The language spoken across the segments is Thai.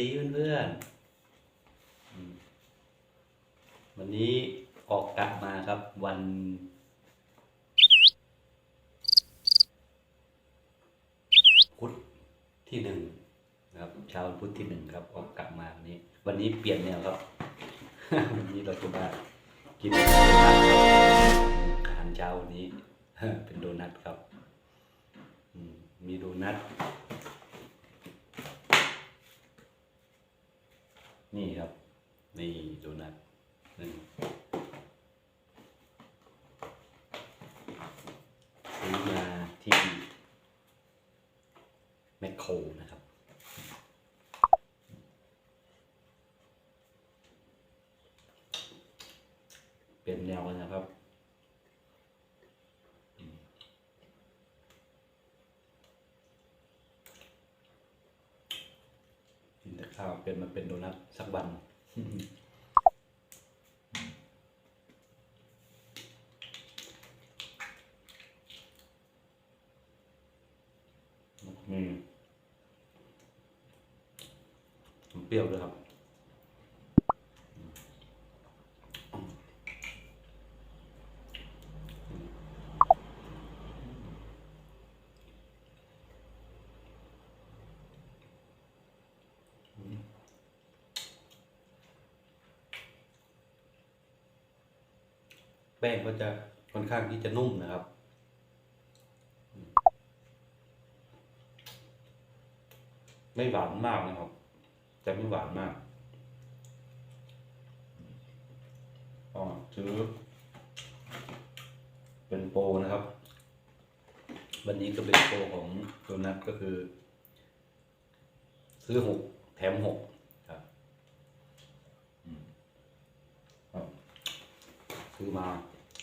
ดีเพื่อนๆ วันนี้ออกกะมาครับวัน พุธที่หนึ่งนะครับเช้าวพุธที่หนึ่งครับ ออกกะมาวันนี้ วันนี้เปลี่ยนแนวครับ วันนี้เราจะมากินโดนัทครับอาหารเช้าวันนี้ เป็นโดนัทครับ มีโดนัท นี่ครับ นี่โดนัทหนึ่งซื้อมาที่แมคโครนะครับ เปลี่ยนแนวกันนะครับอืม ข้าวเป็นมันมาเป็นโดนัทสักวัน อืมเปรี้ยวด้วยครับ แป้งก็จะค่อนข้างที่จะนุ่มนะครับ ไม่หวานมากนะครับจะไม่หวานมากก็ซื้อเป็นโปรนะครับ วันนี้ก็เป็นโปรของโดนัทก็คือ ซื้อหกแถมหกครับอืมครับ ซื้อมา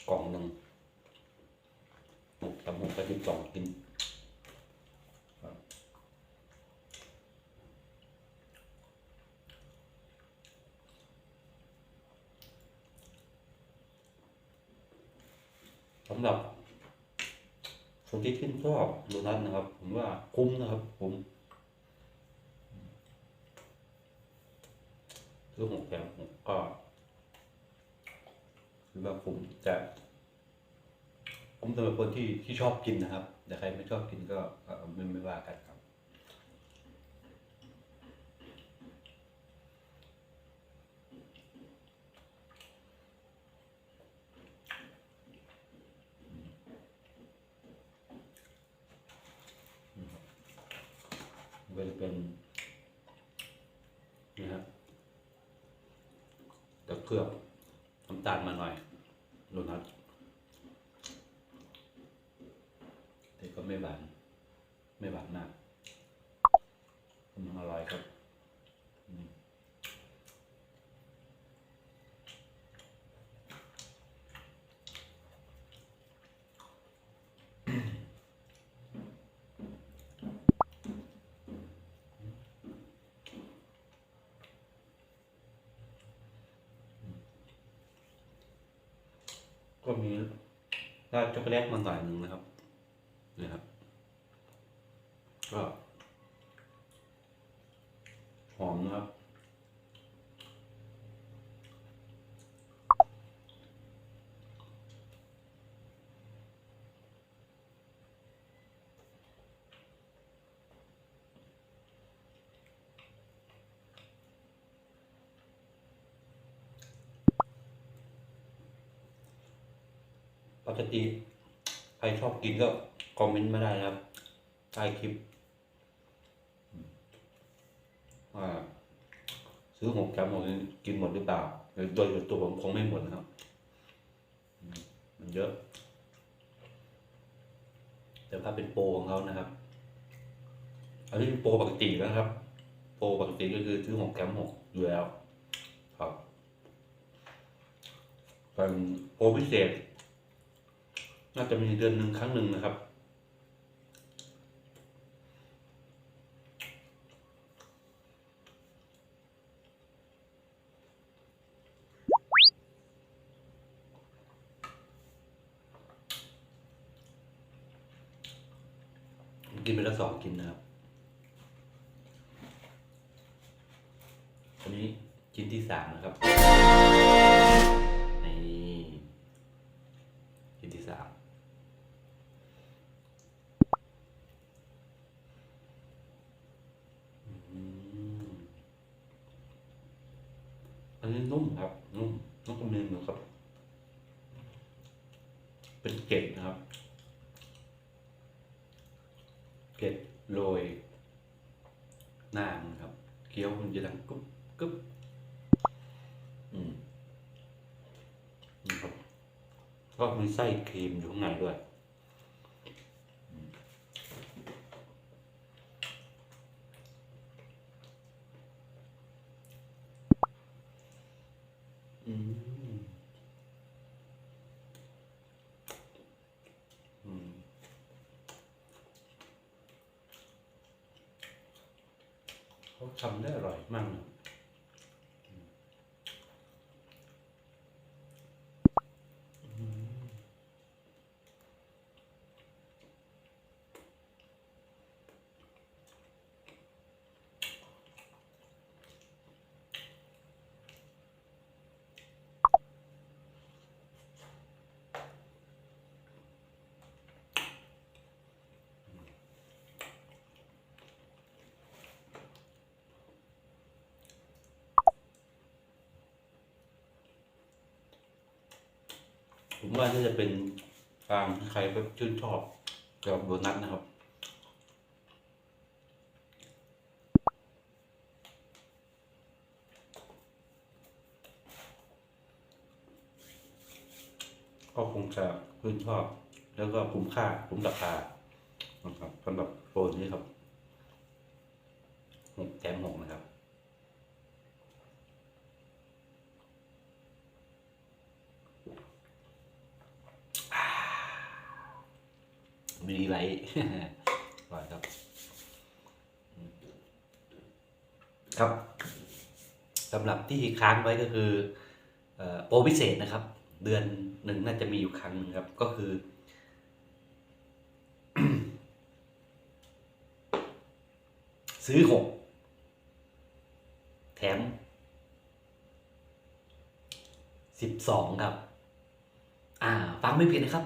กล่องหนึ่งหกแถมหกไปที่สองกินครับสำหรับคนที่ชื่นชอบโดนัทนะครับ ผมว่าคุ้มนะครับ ผมซื้อหกแถมหกก็ ว่าผมจะ ผมสำหรับคนที่ที่ชอบกินนะครับ แต่ใครไม่ชอบกินก็ไม่ไม่ว่ากันครับ เป็นเป็นนี่ครับตะเคลือบน้ำตาลมาหน่อย โดนัทแต่ก็ไม่หวาน ไม่หวานมากกำลังอร่อยครับอืม ก็มีราดช็อกโกแลตมาหน่อยหนึ่งนะครับนี่ครับ ก็หอมนะครับ ปกติใครชอบกินก็คอมเมนต์มาได้นะครับใต้คลิปว่าซื้อหกแถมหกนี่กินหมดหรือเปล่าโดยตัวผมคงไม่หมดนะครับ มันเยอะ แต่ถ้าเป็นโปรของเขานะครับ อันนี้เป็นโปรปกตินะครับ โปรปกติก็คือซื้อหกแถมหกอยู่แล้ว ครับเป็นโปรพิเศษ น่าจะมีเดือนหนึ่งครั้งหนึ่งนะครับ กินไปแล้วสองกินนะครับชิ้นที่สามนะครับ อันนี้นุ่มครับ นุ่มนุ่มกับเนื้อหมูครับ เป็นเกล็ดนะครับ เกล็ดโรยหน้ามันครับ เคี้ยวมันจะดังกึ๊บกึ๊บอืมนี่ครับก็มีไส้ครีมอยู่ข้างในด้วยอืมอืมอืม เขาทำได้อร่อยมาก ผมว่าน่าจะเป็นฟามที่ใครก็ชื่นชอบเกี่ยวกับโดนัทนะครับก็คงจะชื่นชอบ แล้วก็คุ้มค่าคุ้มราคานะครับสำหรับโปรนี้ครับหกแถมหกนะครับ มีไลท์อร่อยครับ ครับสำหรับที่ค้างไว้ก็คืออโปรพิเศษนะครับ เดือนหนึ่งน่าจะมีอยู่ครั้งหนึ่งครับ ก็คือ ซื้อหกแถมสิบสองครับ อ่า ฟังไม่ผิดนะครับ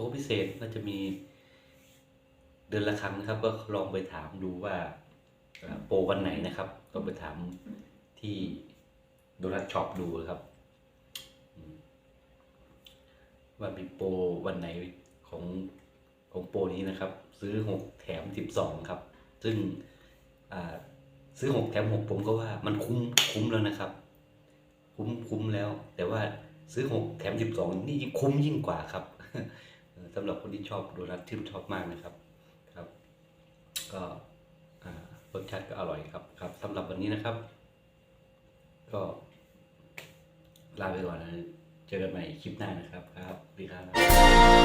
โปรพิเศษน่าจะมีเดือนละครั้งนะครับ ก็ลองไปถามดูว่าโปรวันไหนนะครับ ก็ไปถามที่โดนัทช็อปดูครับว่ามีโปรวันไหนของของโปรนี้นะครับ ซื้อหกแถมสิบสองครับ ซึ่งซื้อหกแถมหกผมก็ว่ามันคุ้มคุ้มแล้วนะครับ คุ้มคุ้มแล้ว แต่ว่าซื้อหกแถมสิบสองนี่ยิ่งคุ้มยิ่งกว่าครับ สำหรับคนที่ชอบโดนัทที่ชอบมากนะครับครับ ก็รสชาติก็อร่อยครับครับสำหรับวันนี้นะครับ ก็ลาไปก่อนนะเจอกันใหม่คลิปหน้านะครับครับสวัสดีครับ